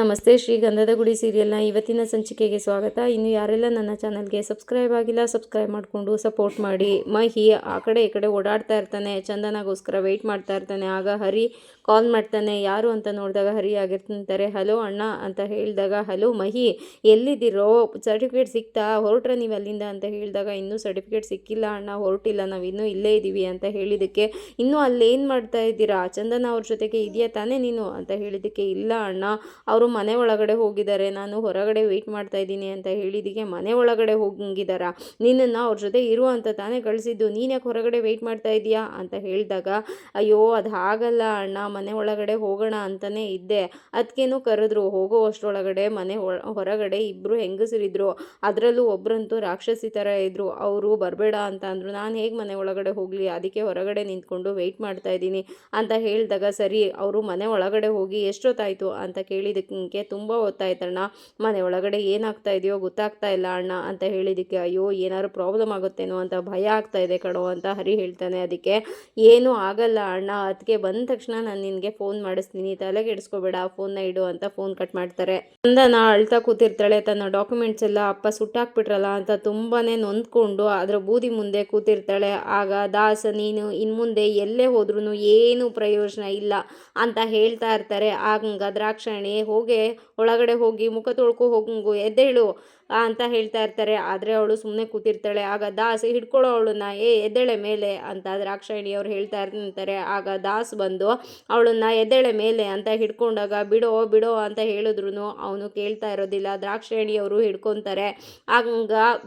ನಮಸ್ತೆ, ಶ್ರೀ ಗಂಧದ ಗುಡಿ ಸೀರಿಯಲ್ನ ಇವತ್ತಿನ ಸಂಚಿಕೆಗೆ ಸ್ವಾಗತ. ಇನ್ನು ಯಾರೆಲ್ಲ ನನ್ನ ಚಾನಲ್ಗೆ ಸಬ್ಸ್ಕ್ರೈಬ್ ಆಗಿಲ್ಲ, ಸಬ್ಸ್ಕ್ರೈಬ್ ಮಾಡಿಕೊಂಡು ಸಪೋರ್ಟ್ ಮಾಡಿ. ಮಹಿ ಆ ಕಡೆ ಈ ಕಡೆ ಓಡಾಡ್ತಾ ಇರ್ತಾನೆ, ಚಂದನಗೋಸ್ಕರ ವೆಯ್ಟ್ ಮಾಡ್ತಾ ಇರ್ತಾನೆ. ಆಗ ಹರಿ ಕಾಲ್ ಮಾಡ್ತಾನೆ, ಯಾರು ಅಂತ ನೋಡಿದಾಗ ಹರಿ ಆಗಿರ್ತಾರೆ ಹಲೋ ಅಣ್ಣ ಅಂತ ಹೇಳಿದಾಗ ಹಲೋ ಮಹಿ, ಎಲ್ಲಿದ್ದೀರೋ? ಸರ್ಟಿಫಿಕೇಟ್ ಸಿಕ್ತಾ? ಹೊರಟ್ರೆ ನೀವು ಅಲ್ಲಿಂದ ಅಂತ ಹೇಳಿದಾಗ, ಇನ್ನೂ ಸರ್ಟಿಫಿಕೇಟ್ ಸಿಕ್ಕಿಲ್ಲ ಅಣ್ಣ, ಹೊರಟಿಲ್ಲ, ನಾವು ಇನ್ನೂ ಇಲ್ಲೇ ಇದ್ದೀವಿ ಅಂತ ಹೇಳಿದ್ದಕ್ಕೆ, ಇನ್ನೂ ಅಲ್ಲೇನು ಮಾಡ್ತಾ ಇದ್ದೀರಾ? ಚಂದನ ಅವ್ರ ಜೊತೆಗೆ ಇದೆಯಾ ತಾನೇ ನೀನು? ಅಂತ ಹೇಳಿದ್ದಕ್ಕೆ, ಇಲ್ಲ ಅಣ್ಣ, ಅವರು ಮನೆ ಒಳಗಡೆ ಹೋಗಿದ್ದಾರೆ, ನಾನು ಹೊರಗಡೆ ವೆಯ್ಟ್ ಮಾಡ್ತಾ ಇದ್ದೀನಿ ಅಂತ ಹೇಳಿದಿಗೆ ಮನೆ ಒಳಗಡೆ ಹೋಗಿದ್ದಾರ? ನಿನ್ನನ್ನು ಅವ್ರ ಜೊತೆ ಇರು ಅಂತ ತಾನೇ ಕಳಿಸಿದ್ದು, ನೀನು ಯಾಕೆ ಹೊರಗಡೆ ವೆಯ್ಟ್ ಮಾಡ್ತಾ ಇದೀಯಾ ಅಂತ ಹೇಳಿದಾಗ, ಅಯ್ಯೋ, ಅದು ಆಗಲ್ಲ ಅಣ್ಣ, ಮನೆ ಒಳಗಡೆ ಹೋಗೋಣ ಅಂತಲೇ ಇದ್ದೆ. ಅದಕ್ಕೇನು ಕರೆದ್ರು? ಹೋಗೋ, ಅಷ್ಟರೊಳಗಡೆ ಮನೆ ಹೊರಗಡೆ ಇಬ್ಬರು ಹೆಂಗಸರಿದ್ರು, ಅದರಲ್ಲೂ ಒಬ್ಬರಂತೂ ರಾಕ್ಷಸಿ ಥರ ಇದ್ದರು ಅವರು ಬರಬೇಡ ಅಂತ ಅಂದರು. ನಾನು ಹೇಗೆ ಮನೆ ಒಳಗಡೆ ಹೋಗಲಿ? ಅದಕ್ಕೆ ಹೊರಗಡೆ ನಿಂತ್ಕೊಂಡು ವೆಯ್ಟ್ ಮಾಡ್ತಾ ಇದ್ದೀನಿ ಅಂತ ಹೇಳಿದಾಗ, ಸರಿ, ಅವರು ಮನೆ ಒಳಗಡೆ ಹೋಗಿ ಎಷ್ಟೊತ್ತಾಯಿತು? ಅಂತ ಕೇಳಿದ್ದಕ್ಕೆ ತುಂಬ ಹೊತ್ತಾಯ್ತಣ್ಣ ಮನೆ ಒಳಗಡೆ ಏನಾಗ್ತಾ ಇದೆಯೋ ಗೊತ್ತಾಗ್ತಾ ಇಲ್ಲ ಅಣ್ಣ ಅಂತ ಹೇಳಿದ್ದಕ್ಕೆ ಅಯ್ಯೋ, ಏನಾದ್ರು ಪ್ರಾಬ್ಲಮ್ ಆಗುತ್ತೇನೋ ಅಂತ ಭಯ ಆಗ್ತಾ ಇದೆ ಕಣೋ ಅಂತ ಹರಿ ಹೇಳ್ತಾನೆ. ಅದಕ್ಕೆ, ಏನೂ ಆಗಲ್ಲ ಅಣ್ಣ. ಅದಕ್ಕೆ ಬಂದ ತಕ್ಷಣ ನಾನು ನಿನಗೆ ಫೋನ್ ಮಾಡಿಸ್ತೀನಿ. ತಲೆಗೆ ಇಡಿಸ್ಕೋಬೇಡ ಫೋನ್ನ ಇಡು ಅಂತ ಫೋನ್ ಕಟ್ ಮಾಡ್ತಾರೆ. ಚಂದನ ಅಳ್ತಾ ಕೂತಿರ್ತಾಳೆ. ತನ್ನ ಡಾಕ್ಯುಮೆಂಟ್ಸ್ ಎಲ್ಲ, ಅಪ್ಪ, ಸುಟ್ಟಾಕ್ಬಿಟ್ರಲ್ಲ ಅಂತ ತುಂಬಾನೇ ನೊಂದ್ಕೊಂಡು ಅದರ ಬೂದಿ ಮುಂದೆ ಕೂತಿರ್ತಾಳೆ. ಆಗ, ದಾಸ, ನೀನು ಇನ್ನು ಮುಂದೆ ಎಲ್ಲೇ ಹೋದ್ರೂ ಏನು ಪ್ರಯೋಜನ ಇಲ್ಲ ಅಂತ ಹೇಳ್ತಾ ಇರ್ತಾರೆ. ಆಗ ದ್ರಾಕ್ಷಾಯಣಿ ಹೋಗಿ ಒಳಗಡೆ ಹೋಗಿ ಮುಖ ತೊಳ್ಕೊ ಹೋಗಂಗು ಎದ್ದೇಳು. ಅಂತ ಹೇಳ್ತಾ ಇರ್ತಾರೆ. ಆದರೆ ಅವಳು ಸುಮ್ಮನೆ ಕೂತಿರ್ತಾಳೆ. ಆಗ ದಾಸ್ ಹಿಡ್ಕೊಳ್ಳೋ ಅವಳನ್ನ, ಏ, ಎದ್ದೇಳೆ ಮೇಲೆ ಅಂತ ದ್ರಾಕ್ಷಾಯಣಿ ಅವ್ರು ಹೇಳ್ತಾ ಇರ್ತಾರೆ. ಆಗ ದಾಸ್ ಬಂದು, ಅವಳನ್ನ ಎದ್ದೇಳೆ ಮೇಲೆ ಅಂತ ಹಿಡ್ಕೊಂಡಾಗ, ಬಿಡೋ ಬಿಡೋ ಅಂತ ಹೇಳಿದ್ರು ಅವನು ಕೇಳ್ತಾ ಇರೋದಿಲ್ಲ. ದ್ರಾಕ್ಷಾಯಣಿ ಅವರು ಹಿಡ್ಕೊತಾರೆ. ಆಗ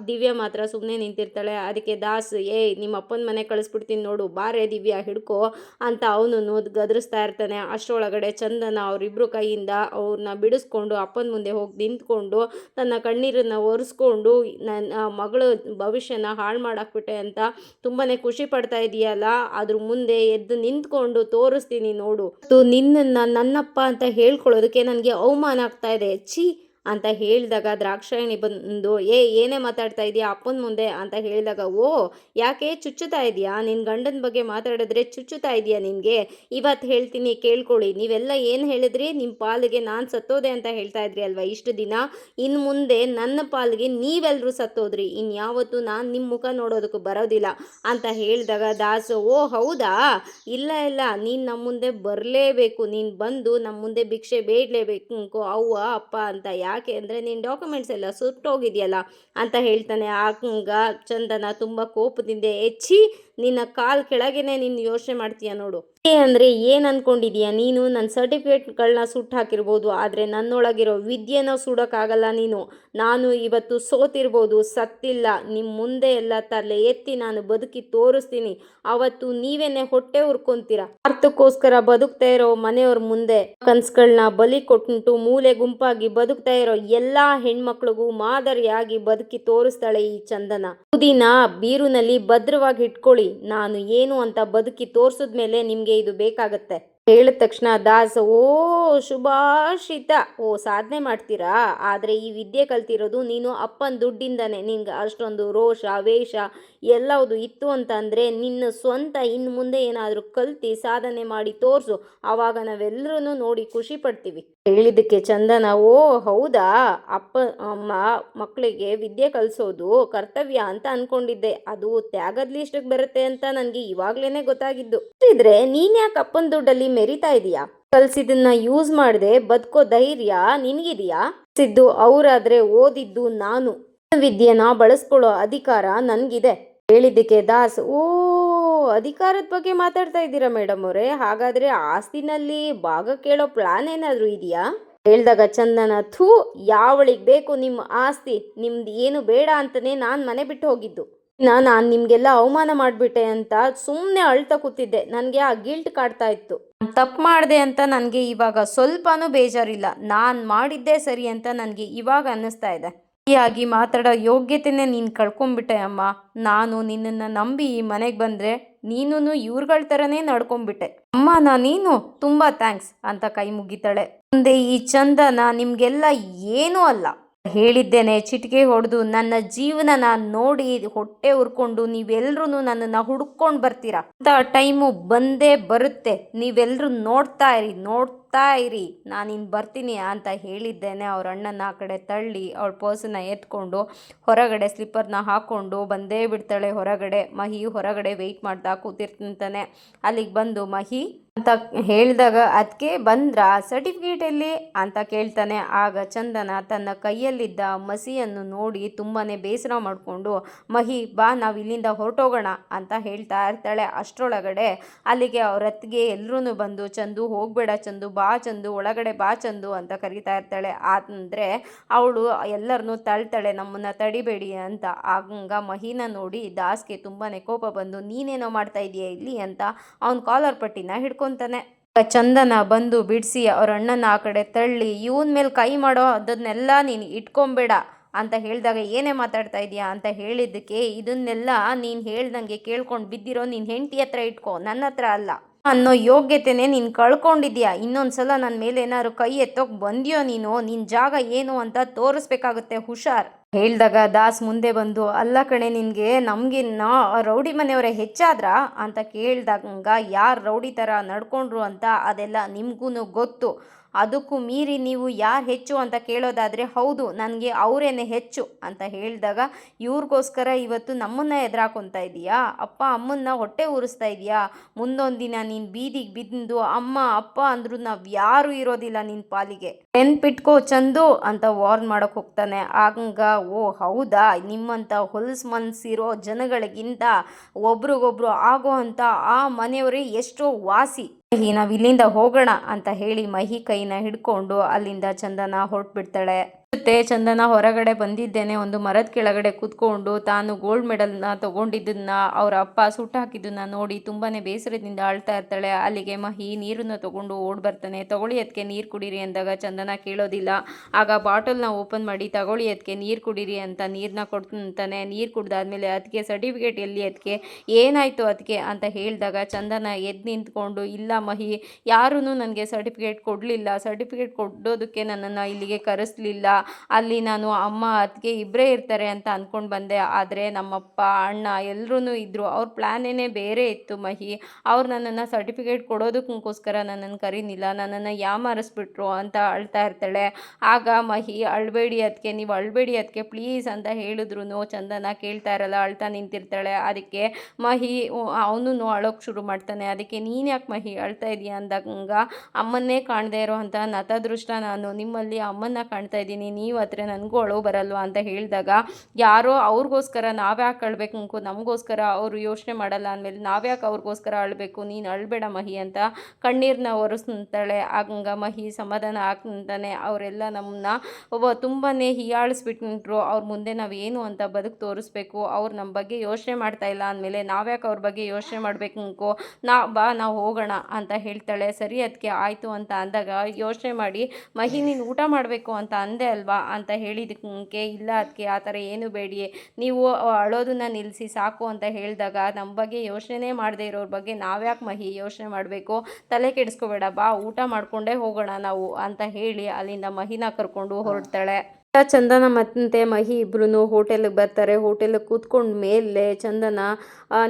ದಿವ್ಯ ಮಾತ್ರ ಸುಮ್ಮನೆ ನಿಂತಿರ್ತಾಳೆ. ಅದಕ್ಕೆ ದಾಸ್ ಏಯ್ ನಿಮ್ಮ ಅಪ್ಪನ ಮನೆ ಕಳಿಸ್ಬಿಡ್ತೀನಿ ನೋಡು. ಬಾರೆ ದಿವ್ಯ, ಹಿಡ್ಕೋ ಅಂತ ಅವನು ಗದರಿಸ್ತಾ ಇರ್ತಾನೆ. ಅಷ್ಟರೊಳಗಡೆ ಚಂದನ ಅವರಿಬ್ರು ಕೈಯಿಂದ ಅವ್ರನ್ನ ಬಿಡಿಸ್ಕೊಂಡು, ಅಪ್ಪನ ಮುಂದೆ ಹೋಗಿ ನಿಂತ್ಕೊಂಡು, ತನ್ನ ಕಣ್ಣೀರನ್ನು ಒರೆಸ್ಕೊಂಡು ನನ್ನ ಮಗಳು ಭವಿಷ್ಯನ ಹಾಳು ಮಾಡಾಕ್ಬಿಟ್ಟೆ ಅಂತ ತುಂಬಾ ಖುಷಿ ಪಡ್ತಾ ಇದೆಯಲ್ಲ? ಅದ್ರ ಮುಂದೆ ಎದ್ದು ನಿಂತ್ಕೊಂಡು ತೋರಿಸ್ತೀನಿ ನೋಡು. ನಿನ್ನನ್ನು ನನ್ನಪ್ಪ ಅಂತ ಹೇಳ್ಕೊಳ್ಳೋದಕ್ಕೆ ನನಗೆ ಅವಮಾನ ಆಗ್ತಾ ಇದೆ. ಛೀ! ಅಂತ ಹೇಳಿದಾಗ ದ್ರಾಕ್ಷಾಯಣಿ ಬಂದು, ಏ, ಏನೇ ಮಾತಾಡ್ತಾ ಇದೀಯಾ? ಅಪ್ಪನ ಮುಂದೆ ಅಂತ ಹೇಳಿದಾಗ, ಓ, ಯಾಕೆ? ಚುಚ್ಚುತ್ತಾ ಇದೆಯಾ? ನಿನ್ನ ಗಂಡನ ಬಗ್ಗೆ ಮಾತಾಡಿದ್ರೆ ಚುಚ್ಚುತ್ತಾ ಇದೆಯಾ ನಿನಗೆ? ಇವತ್ತು ಹೇಳ್ತೀನಿ, ಕೇಳ್ಕೊಳ್ಳಿ. ನೀವೆಲ್ಲ ಏನು ಹೇಳಿದ್ರಿ? ನಿಮ್ಮ ಪಾಲಿಗೆ ನಾನು ಸತ್ತೋದೆ ಅಂತ ಹೇಳ್ತಾ ಇದ್ರಿ ಅಲ್ವಾ? ಇಷ್ಟು ದಿನ? ಇನ್ನು ಮುಂದೆ ನನ್ನ ಪಾಲಿಗೆ ನೀವೆಲ್ಲರೂ ಸತ್ತೋದ್ರಿ. ಇನ್ಯಾವತ್ತೂ ನಾನು ನಿಮ್ಮ ಮುಖ ನೋಡೋದಕ್ಕೆ ಬರೋದಿಲ್ಲ ಅಂತ ಹೇಳಿದಾಗ ದಾಸ, ಓ, ಹೌದಾ? ಇಲ್ಲ ಇಲ್ಲ. ನೀನು ನಮ್ಮ ಮುಂದೆ ಬರಲೇಬೇಕು. ನೀನು ಬಂದು ನಮ್ಮ ಮುಂದೆ ಭಿಕ್ಷೆ ಬೇಡಲೇಬೇಕು. ಅವ್ವ, ಅಪ್ಪ ಅಂತ ಯಾಕೆ ಅಂದರೆ ನೀನು ಡಾಕ್ಯುಮೆಂಟ್ಸ್ ಎಲ್ಲ ಸುಟ್ಟೋಗಿದೆಯಲ್ಲ ಅಂತ ಹೇಳ್ತಾನೆ. ಆಗ ಚಂದನ ತುಂಬ ಕೋಪದಿಂದ ಹೆಚ್ಚಿ ನಿನ್ನ ಕಾಲ್ ಕೆಳಗೇನೆ ನೀನು ಯೋಚನೆ ಮಾಡ್ತೀಯ ನೋಡು. ಏ ಅಂದ್ರೆ ಏನು ಅನ್ಕೊಂಡಿದೀಯ? ನೀನು ನನ್ನ ಸರ್ಟಿಫಿಕೇಟ್ಗಳನ್ನ ಸುಟ್ಟು ಹಾಕಿರ್ಬೋದು, ಆದ್ರೆ ನನ್ನೊಳಗಿರೋ ವಿದ್ಯೆನ ಸುಡೋಕ್ಕಾಗಲ್ಲ ನೀನು. ನಾನು ಇವತ್ತು ಸೋತಿರ್ಬೋದು, ಸತ್ತಿಲ್ಲ. ನಿಮ್ ಮುಂದೆ ಎಲ್ಲ ತಲೆ ಎತ್ತಿ ನಾನು ಬದುಕಿ ತೋರಿಸ್ತೀನಿ. ಅವತ್ತು ನೀವೇನೆ ಹೊಟ್ಟೆ ಉರ್ಕೊಂತೀರ? ಅರ್ಥಕ್ಕೋಸ್ಕರ ಬದುಕ್ತಾ ಇರೋ ಮನೆಯವ್ರ ಮುಂದೆ ಕನ್ಸುಗಳನ್ನ ಬಲಿ ಕೊಟ್ಟು, ಮೂಲೆ ಗುಂಪಾಗಿ ಬದುಕ್ತಾ ಇರೋ ಎಲ್ಲಾ ಹೆಣ್ಮಕ್ಳಿಗೂ ಮಾದರಿಯಾಗಿ ಬದುಕಿ ತೋರಿಸ್ತಾಳೆ ಈ ಚಂದನ. ಪುದೀನ ಬೀರುನಲ್ಲಿ ಭದ್ರವಾಗಿ ಇಟ್ಕೊಳ್ಳಿ. ನಾನು ಏನು ಅಂತ ಬದುಕಿ ತೋರಿಸಿದ್ಮೇಲೆ ನಿಮಗೆ ಇದು ಬೇಕಾಗತ್ತೆ. ಹೇಳಿದ ತಕ್ಷಣ ದಾಸ್, ಓ ಶುಭಾಷಿತ ಓ, ಸಾಧನೆ ಮಾಡ್ತೀರಾ? ಆದರೆ ಈ ವಿದ್ಯೆ ಕಲ್ತಿರೋದು ನೀನು ಅಪ್ಪನ ದುಡ್ಡಿಂದಾನೆ. ನಿಂಗೆ ಅಷ್ಟೊಂದು ರೋಷ, ವೇಷ ಎಲ್ಲವುದು ಇತ್ತು ಅಂತ ಅಂದರೆ ನಿನ್ನ ಸ್ವಂತ ಇನ್ನು ಮುಂದೆ ಏನಾದರೂ ಕಲ್ತಿ, ಸಾಧನೆ ಮಾಡಿ ತೋರಿಸು. ಆವಾಗ ನಾವೆಲ್ಲರೂ ನೋಡಿ ಖುಷಿ ಪಡ್ತೀವಿ. ಹೇಳಿದ್ದಕ್ಕೆ ಚಂದನ, ಓ, ಹೌದಾ? ಅಪ್ಪ ಅಮ್ಮ ಮಕ್ಕಳಿಗೆ ವಿದ್ಯೆ ಕಲಿಸೋದು ಕರ್ತವ್ಯ ಅಂತ ಅನ್ಕೊಂಡಿದ್ದೆ. ಅದು ತ್ಯಾಗದ ಲಿಸ್ಟಿಗೆ ಬರುತ್ತೆ ಅಂತ ನನಗೆ ಇವಾಗ್ಲೇನೆ ಗೊತ್ತಾಗಿದ್ದು. ಇದ್ರೆ ನೀನ್ಯಾಕೆ ಅಪ್ಪನ ದುಡ್ಡಲ್ಲಿ ಮೆರಿತಾ ಇದೀಯಾ? ಕಲ್ಸಿದನ್ನ ಯೂಸ್ ಮಾಡದೆ ಬದುಕೋ ಧೈರ್ಯ ನಿನಗಿದೆಯಾ? ಸಿದ್ದು ಅವರಾದ್ರೆ ಓದಿದ್ದು ನಾನು. ವಿದ್ಯೆನ ಬಳಸ್ಕೊಳ್ಳೋ ಅಧಿಕಾರ ನನಗಿದೆ. ಹೇಳಿದ್ದಕ್ಕೆ ದಾಸ್. ಓ, ಅಧಿಕಾರದ ಬಗ್ಗೆ ಮಾತಾಡ್ತಾ ಇದ್ದೀರಾ ಮೇಡಮ್ ಅವರೇ? ಹಾಗಾದ್ರೆ ಆಸ್ತಿನಲ್ಲಿ ಭಾಗ ಕೇಳೋ ಪ್ಲಾನ್ ಏನಾದರೂ ಇದೆಯಾ? ಹೇಳ್ದಾಗ ಚಂದನ, ಥೂ, ಯಾವಳಿಗೆ ಬೇಕು ನಿಮ್ಮ ಆಸ್ತಿ? ನಿಮ್ದು ಏನು ಬೇಡ ಅಂತಲೇ ನಾನು ಮನೆ ಬಿಟ್ಟು ಹೋಗಿದ್ದು. ನಾನು ನಿಮಗೆಲ್ಲ ಅವಮಾನ ಮಾಡಿಬಿಟ್ಟೆ ಅಂತ ಸುಮ್ಮನೆ ಅಳ್ತಾ ಕೂತಿದ್ದೆ. ನನಗೆ ಆ ಗಿಲ್ಟ್ ಕಾಡ್ತಾ ಇತ್ತು. ತಪ್ಪು ಮಾಡಿದೆ ಅಂತ ನನಗೆ ಇವಾಗ ಸ್ವಲ್ಪನೂ ಬೇಜಾರಿಲ್ಲ. ನಾನು ಮಾಡಿದ್ದೇ ಸರಿ ಅಂತ ನನಗೆ ಇವಾಗ ಅನ್ನಿಸ್ತಾ ಇದೆ. ಹೀಗಾಗಿ ಮಾತಾಡೋ ಯೋಗ್ಯತೆನೇ ನೀನು ಕಳ್ಕೊಂಬಿಟ್ಟೆ ಅಮ್ಮ. ನಾನು ನಿನ್ನನ್ನು ನಂಬಿ ಈ ಮನೆಗೆ ಬಂದರೆ ನೀನು ಇವ್ರುಗಳ ಥರನೇ ನಡ್ಕೊಂಬಿಟ್ಟೆ ಅಮ್ಮ ನಾ ನೀನು ತುಂಬ ಥ್ಯಾಂಕ್ಸ್ ಅಂತ ಕೈ ಮುಗಿತಾಳೆ. ಮುಂದೆ ಈ ಚಂದನ ನಿಮಗೆಲ್ಲ ಏನೂ ಅಲ್ಲ. ಹೇಳಿದ್ದೇನೆ, ಚಿಟಿಕೆ ಹೊಡೆದು ನನ್ನ ಜೀವನನ ನೋಡಿ ಹೊಟ್ಟೆ ಉರ್ಕೊಂಡು ನೀವೆಲ್ಲರೂ ನನ್ನನ್ನು ಹುಡ್ಕೊಂಡು ಬರ್ತೀರಾ? ಅಂತ ಟೈಮು ಬಂದೇ ಬರುತ್ತೆ. ನೀವೆಲ್ಲರೂ ನೋಡ್ತಾ ಇರಿ ನೋಡ್ತಾ ಇರಿ. ನಾನಿನ್ ಬರ್ತೀನಿ ಅಂತ ಹೇಳಿದ್ದೇನೆ. ಅವ್ರ ಅಣ್ಣನ ಆ ಕಡೆ ತಳ್ಳಿ, ಅವ್ಳ ಪರ್ಸನ್ನ ಎತ್ಕೊಂಡು ಹೊರಗಡೆ ಸ್ಲಿಪ್ಪರ್ನ ಹಾಕ್ಕೊಂಡು ಬಂದೇ ಬಿಡ್ತಾಳೆ. ಹೊರಗಡೆ ಮಹಿ, ಹೊರಗಡೆ ವೆಯ್ಟ್ ಮಾಡ್ತಾ ಕೂತಿರ್ತಾನೆ ಅಲ್ಲಿಗೆ ಬಂದು ಮಹಿ ಅಂತ ಹೇಳಿದಾಗ ಅದಕ್ಕೆ ಬಂದ್ರ ಸರ್ಟಿಫಿಕೇಟ್ ಎಲ್ಲಿ ಅಂತ ಕೇಳ್ತಾನೆ. ಆಗ ಚಂದನ ತನ್ನ ಕೈಯಲ್ಲಿದ್ದ ಮಸಿಯನ್ನು ನೋಡಿ ತುಂಬಾ ಬೇಸರ ಮಾಡಿಕೊಂಡು, ಮಹಿ, ಬಾ, ನಾವು ಇಲ್ಲಿಂದ ಹೊರಟೋಗೋಣ ಅಂತ ಹೇಳ್ತಾ ಇರ್ತಾಳೆ. ಅಷ್ಟರೊಳಗಡೆ ಅಲ್ಲಿಗೆ ಅವ್ರ ಅತ್ತಿಗೆ ಎಲ್ಲರೂ ಬಂದು, ಚಂದು, ಹೋಗಬೇಡ ಚಂದು, ಬಾ ಚಂದು, ಒಳಗಡೆ ಬಾ ಚಂದು ಅಂತ ಕರಿತಾ ಇರ್ತಾಳೆ. ಅಂದರೆ ಅವಳು ಎಲ್ಲರನ್ನೂ ತಳ್ತಾಳೆ, ನಮ್ಮನ್ನು ತಡಿಬೇಡಿ ಅಂತ. ಆಗಂಗ ಮಹಿನ ನೋಡಿ ದಾಸ್ಗೆ ತುಂಬಾ ಕೋಪ ಬಂದು, ನೀನೇನೋ ಮಾಡ್ತಾ ಇದೀಯ ಇಲ್ಲಿ? ಅಂತ ಅವ್ನ ಕಾಲರ್ ಪಟ್ಟಿನ ಹಿಡ್ಕೊತಾನೆ ಚಂದನ ಬಂದು ಬಿಡಿಸಿ ಅವ್ರ ಅಣ್ಣನ ಆ ಕಡೆ ತಳ್ಳಿ, ಇವನ್ ಮೇಲೆ ಕೈ ಮಾಡೋ ಅದನ್ನೆಲ್ಲ ನೀನು ಇಟ್ಕೊಂಬೇಡ ಅಂತ ಹೇಳಿದಾಗ ಏನೇ ಮಾತಾಡ್ತಾ ಇದೀಯಾ ಅಂತ ಹೇಳಿದ್ದಕ್ಕೆ ಇದನ್ನೆಲ್ಲ ನೀನು ಹೇಳ್ದಂಗೆ ಕೇಳ್ಕೊಂಡು ಬಿದ್ದಿರೋ ನಿನ್ನ ಹೆಂಡತಿ ಹತ್ರ ಇಟ್ಕೋ ನನ್ನ ಹತ್ರ ಅಲ್ಲ. ಅನ್ನೋ ಯೋಗ್ಯತೆನೇ ನೀನು ಕಳ್ಕೊಂಡಿದ್ಯಾ? ಇನ್ನೊಂದು ಸಲ ನನ್ನ ಮೇಲೆ ಏನಾದ್ರು ಕೈ ಎತ್ತೋಕೆ ಬಂದ್ಯೋ ನೀನು? ನಿನ್ನ ಜಾಗ ಏನು ಅಂತ ತೋರಿಸ್ಬೇಕಾಗುತ್ತೆ, ಹುಷಾರ್. ಹೇಳ್ದಾಗ ದಾಸ್ ಮುಂದೆ ಬಂದು, ಅಲ್ಲ ಕಣೆ, ನಿನಗೆ ನಮಗಿನ್ನ ರೌಡಿ ಮನೆಯವರೇ ಹೆಚ್ಚಾದ್ರ? ಅಂತ ಕೇಳ್ದಾಗ ಯಾರು ರೌಡಿ ಥರ ನಡ್ಕೊಂಡ್ರು ಅಂತ ಅದೆಲ್ಲ ನಿಮಗೂ ಗೊತ್ತು. ಅದಕ್ಕೂ ಮೀರಿ ನೀವು ಯಾರು ಹೆಚ್ಚು ಅಂತ ಕೇಳೋದಾದರೆ, ಹೌದು, ನನಗೆ ಅವರೇನೆ ಹೆಚ್ಚು ಅಂತ ಹೇಳಿದಾಗ, ಇವ್ರಿಗೋಸ್ಕರ ಇವತ್ತು ನಮ್ಮನ್ನ ಎದುರಾಕೊತಾ ಇದೀಯಾ? ಅಪ್ಪ ಅಮ್ಮನ್ನ ಹೊಟ್ಟೆ ಉರಿಸ್ತಾ ಇದೆಯಾ? ಮುಂದೊಂದು ದಿನ ನೀನು ಬೀದಿಗೆ ಬಿದ್ದು ಅಮ್ಮ, ಅಪ್ಪ ಅಂದರೂ ನಾವು ಯಾರು ಇರೋದಿಲ್ಲ ನಿನ್ನ ಪಾಲಿಗೆ. ನೆನ್ಪಿಟ್ಕೋ ಚಂದು ಅಂತ ವಾರ್ನ್ ಮಾಡೋಕೆ ಹೋಗ್ತಾನೆ. ಆಗಂಗ ಓ, ಹೌದಾ? ನಿಮ್ಮಂಥ ಹೊಲ್ಸ್ ಮನ್ಸಿರೋ ಜನಗಳಿಗಿಂತ ಒಬ್ರಿಗೊಬ್ರು ಆಗೋ ಅಂತ ಆ ಮನೆಯವರೇ ಎಷ್ಟೋ ವಾಸಿ. ನಾವು ಇಲ್ಲಿಂದ ಹೋಗೋಣ ಅಂತ ಹೇಳಿ ಮಹಿ ಕೈನ ಹಿಡ್ಕೊಂಡು ಅಲ್ಲಿಂದ ಚಂದನ ಹೊರಟ್ಬಿಡ್ತಾಳೆ. ಮತ್ತೆ ಚಂದನ ಹೊರಗಡೆ ಬಂದಿದ್ದೇನೆ. ಒಂದು ಮರದ ಕೆಳಗಡೆ ಕೂತ್ಕೊಂಡು ತಾನು ಗೋಲ್ಡ್ ಮೆಡಲ್ನ ತಗೊಂಡಿದ್ದನ್ನ, ಅವರ ಅಪ್ಪ ಸುಟ್ಟು ಹಾಕಿದ್ದನ್ನ ನೋಡಿ ತುಂಬಾನೇ ಬೇಸರದಿಂದ ಆಳ್ತಾ ಇರ್ತಾಳೆ. ಅಲ್ಲಿಗೆ ಮಹಿ, ನೀರನ್ನು ತಗೊಂಡು ಓಡ್ ಬರ್ತಾನೆ. ತಗೊಳ್ಳಿ ಅದಕ್ಕೆ ನೀರು ಕುಡೀರಿ ಅಂದಾಗ ಚಂದನ ಕೇಳೋದಿಲ್ಲ. ಆಗ ಬಾಟಲ್ನ ಓಪನ್ ಮಾಡಿ, ತಗೊಳ್ಳಿ ಅದಕ್ಕೆ ನೀರು ಕುಡೀರಿ ಅಂತ ನೀರನ್ನ ಕೊಡ್ತಾನೆ. ನೀರು ಕುಡ್ದಾದ್ಮೇಲೆ ಅದಕ್ಕೆ ಸರ್ಟಿಫಿಕೇಟ್ ಎಲ್ಲಿ ಅದಕ್ಕೆ ಏನಾಯಿತು ಅದಕ್ಕೆ ಅಂತ ಹೇಳಿದಾಗ ಚಂದನ ಎದ್ದು ನಿಂತ್ಕೊಂಡು, ಇಲ್ಲ ಮಹಿ ಯಾರೂ ನನಗೆ ಸರ್ಟಿಫಿಕೇಟ್ ಕೊಡಲಿಲ್ಲ. ಸರ್ಟಿಫಿಕೇಟ್ ಕೊಡೋದಕ್ಕೆ ನನ್ನನ್ನು ಇಲ್ಲಿಗೆ ಕರೆಸಲಿಲ್ಲ. ಅಲ್ಲಿ ನಾನು ಅಮ್ಮ ಅದಕ್ಕೆ ಇಬ್ಬರೇ ಇರ್ತಾರೆ ಅಂತ ಅಂದ್ಕೊಂಡು ಬಂದೆ. ಆದರೆ ನಮ್ಮಪ್ಪ, ಅಣ್ಣ ಎಲ್ಲರೂ ಇದ್ದರು ಅವ್ರ ಪ್ಲ್ಯಾನೇ ಬೇರೆ ಇತ್ತು ಮಹಿ. ಅವ್ರು ನನ್ನನ್ನು ಸರ್ಟಿಫಿಕೇಟ್ ಕೊಡೋದಕ್ಕೋಸ್ಕರ ನನ್ನನ್ನು ಕರೀನಿಲ್ಲ. ನನ್ನನ್ನು ಯಾಮಾರಿಸ್ಬಿಟ್ರು ಅಂತ ಅಳ್ತಾ ಇರ್ತಾಳೆ. ಆಗ ಮಹಿ, ಅಳಬೇಡಿ ಅದಕ್ಕೆ ನೀವು ಅಳಬೇಡಿ ಅದಕ್ಕೆ ಪ್ಲೀಸ್ ಅಂತ ಹೇಳಿದ್ರು ಚಂದನ ಕೇಳ್ತಾ ಇರಲ್ಲ, ಅಳ್ತಾ ನಿಂತಿರ್ತಾಳೆ. ಅದಕ್ಕೆ ಮಹಿ ಅವನು ಅಳೋಕ್ಕೆ ಶುರು ಮಾಡ್ತಾನೆ. ಅದಕ್ಕೆ ನೀನು ಯಾಕೆ ಮಹಿ ಅಳ್ತಾ ಇದೀಯ? ಅಂದಾಗ ಅಮ್ಮನ್ನೇ ಕಾಣದೇ ಇರೋ ಅಂತ ನತದೃಷ್ಟ ನಾನು. ನಿಮ್ಮಲ್ಲಿ ಅಮ್ಮನ್ನ ಕಾಣ್ತಾ ಇದ್ದೀನಿ ನೀವು ಹತ್ರ ನನಗೂ ಅಳು ಬರಲ್ವಾ ಅಂತ ಹೇಳಿದಾಗ, ಯಾರೋ ಅವ್ರಿಗೋಸ್ಕರ ನಾವ್ಯಾಕೆ ಅಳ್ಬೇಕು ಅಂಕು, ನಮಗೋಸ್ಕರ ಅವರು ಯೋಚನೆ ಮಾಡಲ್ಲ ಅಂದಮೇಲೆ ನಾವ್ಯಾಕೆ ಅವ್ರಿಗೋಸ್ಕರ ಅಳಬೇಕು, ನೀನು ಅಳಬೇಡ ಮಹಿ ಅಂತ ಕಣ್ಣೀರನ್ನ ಒರೆಸ್ತಾಳೆ. ಆಗಂಗ ಮಹಿ ಸಮಾಧಾನ ಆಗ್ತಾನೆ. ಅವರೆಲ್ಲ ನಮ್ಮನ್ನ ಒಬ್ಬ ತುಂಬಾ ಹೀಯಾಳಿಸ್ಬಿಟ್ಟು ಅವ್ರ ಮುಂದೆ ನಾವು ಏನು ಅಂತ ಬದುಕು ತೋರಿಸ್ಬೇಕು. ಅವ್ರು ನಮ್ಮ ಬಗ್ಗೆ ಯೋಚನೆ ಮಾಡ್ತಾ ಇಲ್ಲ ಅಂದಮೇಲೆ ನಾವ್ಯಾಕೆ ಅವ್ರ ಬಗ್ಗೆ ಯೋಚನೆ ಮಾಡಬೇಕು ಅಂಕೋ? ನಾ, ಬಾ, ನಾವು ಹೋಗೋಣ ಅಂತ ಹೇಳ್ತಾಳೆ. ಸರಿ ಅದಕ್ಕೆ ಆಯಿತು ಅಂತ ಅಂದಾಗ ಯೋಚನೆ ಮಾಡಿ, ಮಹಿ ನೀನು ಊಟ ಮಾಡಬೇಕು ಅಂತ ಅಂದೆ ಅಲ್ವಾ ಅಂತ ಹೇಳಿದಕ್ಕೆ ಇಲ್ಲ ಅದಕ್ಕೆ ಆ ಥರ ಏನು ಬೇಡಿ ನೀವು ಅಳೋದನ್ನು ನಿಲ್ಲಿಸಿ ಸಾಕು ಅಂತ ಹೇಳಿದಾಗ ನಮ್ಮ ಬಗ್ಗೆ ಯೋಚನೆ ಮಾಡದೇ ಇರೋರ ಬಗ್ಗೆ ನಾವ್ಯಾಕೆ ಮಹಿ ಯೋಚನೆ ಮಾಡಬೇಕು? ತಲೆ ಕೆಡಿಸ್ಕೋಬೇಡ ಬಾ ಊಟ ಮಾಡಿಕೊಂಡೇ ಹೋಗೋಣ ನಾವು ಅಂತ ಹೇಳಿ ಅಲ್ಲಿಂದ ಮಹಿನ ಕರ್ಕೊಂಡು ಹೊರಡ್ತಾಳೆ. ಚಂದನ ಮತ್ತೆ ಮಹಿ ಇಬ್ರು ಹೋಟೆಲ್ಗೆ ಬರ್ತಾರೆ. ಹೋಟೆಲ್ಗೆ ಕೂತ್ಕೊಂಡ ಮೇಲೆ ಚಂದನ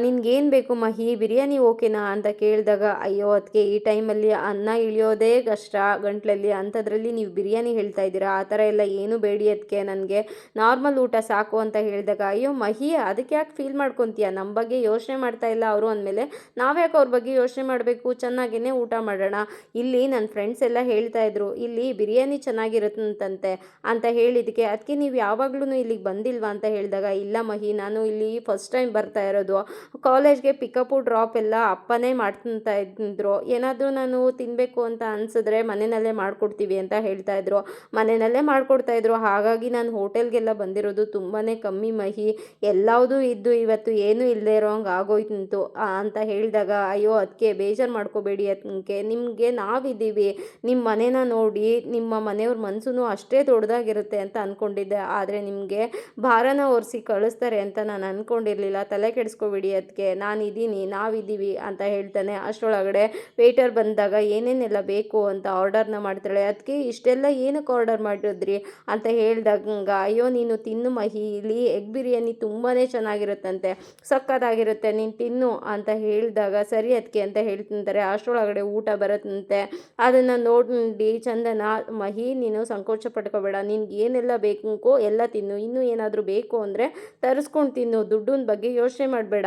ನಿನ್ಗೇನು ಬೇಕು ಮಹಿ? ಬಿರಿಯಾನಿ ಓಕೆನಾ? ಅಂತ ಕೇಳಿದಾಗ, ಅಯ್ಯೋ ಅದಕ್ಕೆ ಈ ಟೈಮಲ್ಲಿ ಅನ್ನ ಇಳಿಯೋದೇ ಕಷ್ಟ. ಗಂಟ್ಲಲ್ಲಿ ಅಂಥದ್ರಲ್ಲಿ ನೀವು ಬಿರಿಯಾನಿ ಹೇಳ್ತಾ ಇದ್ದೀರಾ? ಆ ಥರ ಎಲ್ಲ ಏನು ಬೇಡಿ ಅದಕ್ಕೆ ನನಗೆ ನಾರ್ಮಲ್ ಊಟ ಸಾಕು ಅಂತ ಹೇಳಿದಾಗ, ಅಯ್ಯೋ, ಮಹಿ, ಅದಕ್ಕೆ ಯಾಕೆ ಫೀಲ್ ಮಾಡ್ಕೊತೀಯ? ನಮ್ಮ ಬಗ್ಗೆ ಯೋಚನೆ ಮಾಡ್ತಾ ಇಲ್ಲ ಅವರು ಅಂದಮೇಲೆ ನಾವ್ಯಾಕೆ ಅವ್ರ ಬಗ್ಗೆ ಯೋಚನೆ ಮಾಡಬೇಕು? ಚೆನ್ನಾಗೇ ಊಟ ಮಾಡೋಣ. ಇಲ್ಲಿ ನನ್ನ ಫ್ರೆಂಡ್ಸ್ ಎಲ್ಲ ಹೇಳ್ತಾ ಇದ್ರು, ಇಲ್ಲಿ ಬಿರಿಯಾನಿ ಚೆನ್ನಾಗಿರುತ್ತಂತೆ ಅಂತ ಹೇಳಿದಕ್ಕೆ ಅದಕ್ಕೆ ನೀವು ಯಾವಾಗ್ಲೂ ಇಲ್ಲಿಗೆ ಬಂದಿಲ್ವಾ? ಅಂತ ಹೇಳಿದಾಗ, ಇಲ್ಲ ಮಹಿ, ನಾನು ಇಲ್ಲಿ ಫಸ್ಟ್ ಟೈಮ್ ಬರ್ತಾ ಇರೋದು. ಕಾಲೇಜ್ಗೆ ಪಿಕಪ್ಪು, ಡ್ರಾಪ್ ಎಲ್ಲ ಅಪ್ಪನೇ ಮಾಡ್ತಾ ಇದ್ರು. ಏನಾದರೂ ನಾನು ತಿನ್ನಬೇಕು ಅಂತ ಅನಿಸಿದ್ರೆ ಮನೆಯಲ್ಲೇ ಮಾಡಿಕೊಡ್ತೀವಿ ಅಂತ ಹೇಳ್ತಾ ಇದ್ರು. ಮನೆಯಲ್ಲೇ ಮಾಡಿಕೊಡ್ತಾಯಿದ್ರು ಹಾಗಾಗಿ ನಾನು ಹೋಟೆಲ್ಗೆಲ್ಲ ಬಂದಿರೋದು ತುಂಬಾ ಕಮ್ಮಿ ಮಹಿ. ಎಲ್ಲವುದೂ ಇದ್ದು ಇವತ್ತು ಏನೂ ಇಲ್ಲದೆ ಇರೋ ಹಂಗೆ ಆಗೋಯ್ತು ಅಂತ ಹೇಳಿದಾಗ, ಅಯ್ಯೋ ಅದಕ್ಕೆ ಬೇಜಾರು ಮಾಡ್ಕೋಬೇಡಿ ಅದಕ್ಕೆ ನಿಮಗೆ ನಾವಿದ್ದೀವಿ. ನಿಮ್ಮ ಮನೇನ ನೋಡಿ, ನಿಮ್ಮ ಮನೆಯವ್ರ ಮನಸ್ಸು ಅಷ್ಟೇ ದೊಡ್ಡದಾಗಿರುತ್ತೆ ಅಂತ ಅಂದ್ಕೊಂಡಿದ್ದೆ ಆದರೆ ನಿಮಗೆ ಭಾರನ ಒರೆಸಿ ಕಳಿಸ್ತಾರೆ ಅಂತ ನಾನು ಅಂದ್ಕೊಂಡಿರಲಿಲ್ಲ ತಲೆ ಕೆಡಿಸ್ಕೊಬಿಡಿ ಅದಕ್ಕೆ ನಾನು ಇದ್ದೀನಿ ನಾವಿದ್ದೀವಿ ಅಂತ ಹೇಳ್ತಾನೆ. ಅಷ್ಟರೊಳಗಡೆ ವೇಟರ್ ಬಂದಾಗ ಏನೇನೆಲ್ಲ ಬೇಕು ಅಂತ ಆರ್ಡರ್ನ ಮಾಡ್ತಾಳೆ. ಅದಕ್ಕೆ ಇಷ್ಟೆಲ್ಲ ಏನಕ್ಕೆ ಆರ್ಡರ್ ಮಾಡಿದ್ರಿ ಅಂತ ಹೇಳಿದಾಗ, ಅಯ್ಯೋ, ನೀನು ತಿನ್ನು ಮಹಿ. ಇಲ್ಲಿ ಎಗ್ ಬಿರಿಯಾನಿ ತುಂಬಾ ಚೆನ್ನಾಗಿರುತ್ತಂತೆ. ಸಕ್ಕತ್ತಾಗಿರುತ್ತೆ. ನೀನು ತಿನ್ನು ಅಂತ ಹೇಳಿದಾಗ, ಸರಿ ಅದಕ್ಕೆ ಅಂತ ಹೇಳ್ತಿಂತಾರೆ ಅಷ್ಟರೊಳಗಡೆ ಊಟ ಬರುತ್ತಂತೆ. ಅದನ್ನು ನೋಡಿ ಚಂದನ, ಮಹಿ, ನೀನು ಸಂಕೋಚ ಪಡ್ಕೋಬೇಡ ನಿನ್ಗೆ ಏನೆಲ್ಲ ಬೇಕೋ ಎಲ್ಲ ತಿನ್ನು. ಇನ್ನೂ ಏನಾದರೂ ಬೇಕು ಅಂದರೆ ತರಿಸ್ಕೊಂಡು ತಿನ್ನು. ದುಡ್ಡಿನ ಬಗ್ಗೆ ಯೋಚನೆ ಮಾಡಬೇಡ.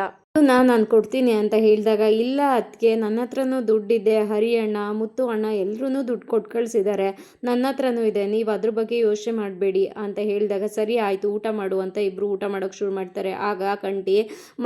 ನಾನು ನಾನು ಕೊಡ್ತೀನಿ ಅಂತ ಹೇಳಿದಾಗ, ಇಲ್ಲ ಅದಕ್ಕೆ ನನ್ನ ಹತ್ರನೂ ದುಡ್ಡಿದೆ ಹರಿ ಅಣ್ಣ ಮುತ್ತು ಅಣ್ಣ ಎಲ್ಲರೂ ದುಡ್ಡು ಕೊಟ್ಟು ಕಳಿಸಿದ್ದಾರೆ ನನ್ನ ಹತ್ರನೂ ಇದೆ, ನೀವು ಅದ್ರ ಬಗ್ಗೆ ಯೋಚನೆ ಮಾಡಬೇಡಿ ಅಂತ ಹೇಳಿದಾಗ, ಸರಿ ಆಯಿತು, ಊಟ ಮಾಡು ಅಂತ ಇಬ್ಬರು ಊಟ ಮಾಡೋಕ್ಕೆ ಶುರು ಮಾಡ್ತಾರೆ. ಆಗ ಕಂಟಿ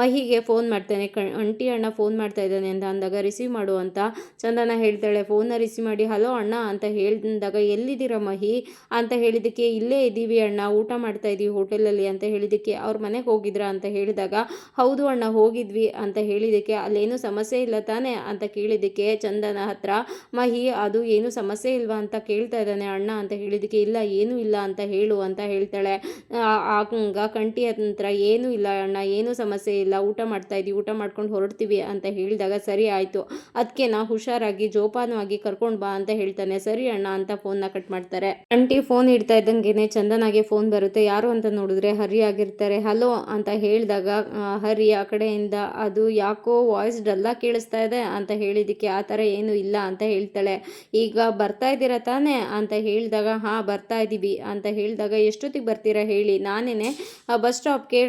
ಮಹಿಗೆ ಫೋನ್ ಮಾಡ್ತಾನೆ, ಕ ಅಂಟಿ ಅಣ್ಣ ಫೋನ್ ಮಾಡ್ತಾ ಇದ್ದಾನೆ ಅಂತ ಅಂದಾಗ, ರಿಸೀವ್ ಮಾಡು ಅಂತ ಚಂದನ ಹೇಳ್ತಾಳೆ, ಫೋನ್ನ ರಿಸೀವ್ ಮಾಡಿ, ಹಲೋ ಅಣ್ಣ ಅಂತ ಹೇಳಿದಾಗ, ಎಲ್ಲಿದ್ದೀರ ಮಹಿ? ಅಂತ ಹೇಳಿದ್ದಕ್ಕೆ, ಇಲ್ಲೇ ಇದ್ದೀವಿ ಅಣ್ಣ, ಊಟ ಮಾಡ್ತಾ ಇದ್ದೀವಿ ಹೋಟೆಲಲ್ಲಿ, ಅಂತ ಹೇಳಿದ್ದಕ್ಕೆ, ಅವ್ರ ಮನೆಗೆ ಹೋಗಿದ್ರಾ? ಅಂತ ಹೇಳಿದಾಗ, ಹೌದು ಅಣ್ಣ ಹೋಗಿದ್ವಿ ಅಂತ ಹೇಳಿದ್ದಕ್ಕೆ ಅಲ್ಲೇನು ಸಮಸ್ಯೆ ಇಲ್ಲ ತಾನೆ ಅಂತ ಕೇಳಿದ್ದಕ್ಕೆ ಚಂದನ ಹತ್ರ, ಮಹಿ, ಅದು ಏನು ಸಮಸ್ಯೆ ಇಲ್ವಾ ಅಂತ ಕೇಳ್ತಾ ಇದ್ದಾನೆ ಅಣ್ಣ ಅಂತ ಹೇಳಿದ್ದಕ್ಕೆ, ಇಲ್ಲ, ಏನೂ ಇಲ್ಲ ಅಂತ ಹೇಳು ಅಂತ ಹೇಳ್ತಾಳೆ. ಆಗ ಕಂಟಿ ಹತ್ರ ಏನೂ ಇಲ್ಲ ಅಣ್ಣ, ಏನೂ ಸಮಸ್ಯೆ ಇಲ್ಲ, ಊಟ ಮಾಡ್ತಾ ಇದ್ದೀವಿ ಊಟ ಮಾಡ್ಕೊಂಡು ಹೊರಡ್ತೀವಿ ಅಂತ ಹೇಳಿದಾಗ ಸರಿ ಆಯಿತು. ಅದಕ್ಕೆ ನಾ ಹುಷಾರಾಗಿ ಜೋಪಾನವಾಗಿ ಕರ್ಕೊಂಡು ಬಾ ಅಂತ ಹೇಳ್ತಾನೆ. ಸರಿ ಅಣ್ಣ ಅಂತ ಫೋನ್ನ ಕಟ್ ಮಾಡ್ತಾರೆ. ಅಂಟಿ ಫೋನ್ ಇಡ್ತಾ ಇದ್ದಂಗೆನೆ ಚಂದನಾಗೆ ಫೋನ್ ಬರುತ್ತೆ. ಯಾರು ಅಂತ ನೋಡಿದ್ರೆ ಹರಿ ಆಗಿರ್ತಾರೆ ಹಲೋ ಅಂತ ಹೇಳಿದಾಗ ಹರಿ, ಆ ಕಡೆಯಿಂದ ಅದು ಯಾಕೋ ವಾಯ್ಸ್ ಡಲ್ಲ ಕೇಳಿಸ್ತಾ ಇದೆ ಅಂತ ಹೇಳಿದ್ದಕ್ಕೆ ಆ ಥರ ಏನೂ ಇಲ್ಲ ಅಂತ ಹೇಳ್ತಾಳೆ. ಈಗ ಬರ್ತಾ ಇದ್ದೀರಾ ತಾನೇ ಅಂತ ಹೇಳಿದಾಗ, ಹಾಂ, ಬರ್ತಾ ಇದ್ದೀವಿ ಅಂತ ಹೇಳಿದಾಗ, ಎಷ್ಟೊತ್ತಿಗೆ ಬರ್ತೀರಾ ಹೇಳಿ ನಾನೇ ಬಸ್ ಸ್ಟಾಪ್ಗೆ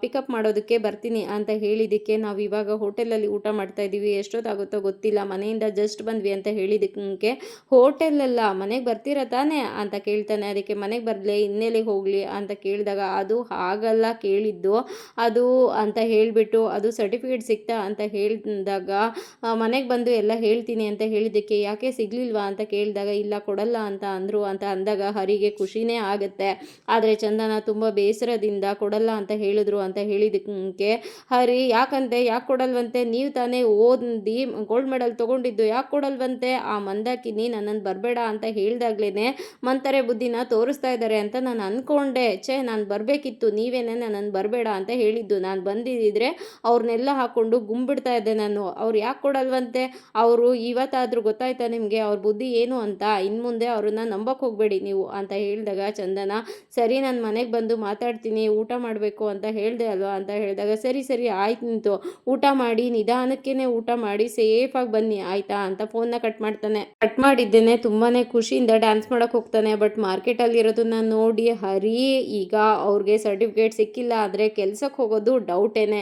ಪಿಕಪ್ ಮಾಡೋದಕ್ಕೆ ಬರ್ತೀನಿ ಅಂತ ಹೇಳಿದ್ದಕ್ಕೆ, ನಾವು ಇವಾಗ ಹೋಟೆಲಲ್ಲಿ ಊಟ ಮಾಡ್ತಾ ಇದ್ದೀವಿ, ಎಷ್ಟೊತ್ತಾಗುತ್ತೋ ಗೊತ್ತಿಲ್ಲ, ಮನೆಯಿಂದ ಜಸ್ಟ್ ಬಂದ್ವಿ ಅಂತ ಹೇಳಿದ್ದಕ್ಕೆ, ಹೋಟೆಲಲ್ಲ, ಮನೆಗೆ ಬರ್ತೀರಾ ತಾನೇ ಅಂತ ಕೇಳ್ತಾನೆ. ಅದಕ್ಕೆ, ಮನೆಗೆ ಬರಲಿ, ಇನ್ನೆಲ್ಲಿಗೆ ಹೋಗಲಿ ಅಂತ ಕೇಳಿದಾಗ, ಅದು ಹಾಗಲ್ಲ ಕೇಳಿದ್ದು, ಅದು ಅಂತ ಹೇಳಿಬಿಟ್ಟು ಅದು ಸರ್ಟಿಫಿಕೇಟ್ ಸಿಗ್ತಾ ಅಂತ ಹೇಳಿದಾಗ ಮನೆಗೆ ಬಂದು ಎಲ್ಲ ಹೇಳ್ತೀನಿ ಅಂತ ಹೇಳಿದ್ದಕ್ಕೆ ಯಾಕೆ ಸಿಗಲಿಲ್ವಾ ಅಂತ ಕೇಳಿದಾಗ, ಇಲ್ಲ ಕೊಡಲ್ಲ ಅಂತ ಅಂದರು ಅಂತ ಅಂದಾಗ ಹರಿಗೆ ಖುಷಿನೇ ಆಗುತ್ತೆ. ಆದರೆ ಚಂದನ ತುಂಬ ಬೇಸರದಿಂದ ಕೊಡಲ್ಲ ಅಂತ ಹೇಳಿದ್ರು ಅಂತ ಹೇಳಿದಕ್ಕೆ ಹರಿ, ಯಾಕಂತೆ? ಯಾಕೆ ಕೊಡಲ್ವಂತೆ? ನೀವು ತಾನೇ ಓದಿ ಗೋಲ್ಡ್ ಮೆಡಲ್ ತೊಗೊಂಡಿದ್ದು ಯಾಕೆ ಕೊಡಲ್ವಂತೆ? ಆ ಮಂದಾಕಿನಿ ನನ್ನನ್ನು ಬರಬೇಡ ಅಂತ ಹೇಳ್ದಾಗ್ಲೇ ಮಂತರೆ ಬುದ್ಧಿನ ತೋರಿಸ್ತಾ ಇದ್ದಾರೆ ಅಂತ ನಾನು ಅಂದ್ಕೊಂಡೆ ಛೇ, ನಾನು ಬರಬೇಕಿತ್ತು, ನೀವೇನೇ ನನ್ನನ್ನು ಬರಬೇಡ ಅಂತ ಹೇಳಿದ್ದು. ನಾನು ಬಂದಿದ್ದರೆ ಅವ್ರನ್ನೆಲ್ಲ ಹಾಕ್ಕೊಂಡು ಗುಂಬಿಡ್ತಾ ಇದ್ದೆ ನಾನು. ಅವ್ರು ಯಾಕೆ ಕೊಡಲ್ವಂತೆ? ಅವರು ಇವತ್ತಾದರೂ ಗೊತ್ತಾಯ್ತಾ ನಿಮಗೆ? ಅವ್ರ ಬುದ್ಧಿ ಏನು ಅಂತ? ಇನ್ನು ಮುಂದೆ ಅವ್ರನ್ನ ನಂಬಕ್ಕೆ ಹೋಗಬೇಡಿ ನೀವು ಅಂತ ಹೇಳಿದಾಗ ಚಂದನ, ಸರಿ, ನಾನು ಮನೆಗೆ ಬಂದು ಮಾತಾಡ್ತೀನಿ, ಊಟ ಮಾಡಬೇಕು ಅಂತ ಹೇಳಿದೆ ಅಲ್ವಾ? ಅಂತ ಹೇಳಿದಾಗ, ಸರಿ ಸರಿ, ಆಯ್ತು ನಿಂತು. ಊಟ ಮಾಡಿ ನಿಧಾನಕ್ಕೇ ಊಟ ಮಾಡಿ ಸೇಫಾಗಿ ಬನ್ನಿ, ಆಯಿತಾ? ಅಂತ ಫೋನ್ನ ಕಟ್ ಮಾಡ್ತಾನೆ. ಕಟ್ ಮಾಡಿದ್ದೇನೆ ತುಂಬಾ ಖುಷಿಯಿಂದ ಡ್ಯಾನ್ಸ್ ಮಾಡೋಕೆ ಹೋಗ್ತಾನೆ ಬಟ್ ಮಾರ್ಕೆಟಲ್ಲಿರೋದನ್ನ ನೋಡಿ, ಹರಿ, ಈಗ ಅವ್ರಿಗೆ ಸರ್ಟಿಫಿಕೇಟ್ ಸಿಕ್ಕಿಲ್ಲ ಆದರೆ ಕೆಲ್ಸಕ್ಕೆ ಹೋಗೋದು ಡೌಟೇನೆ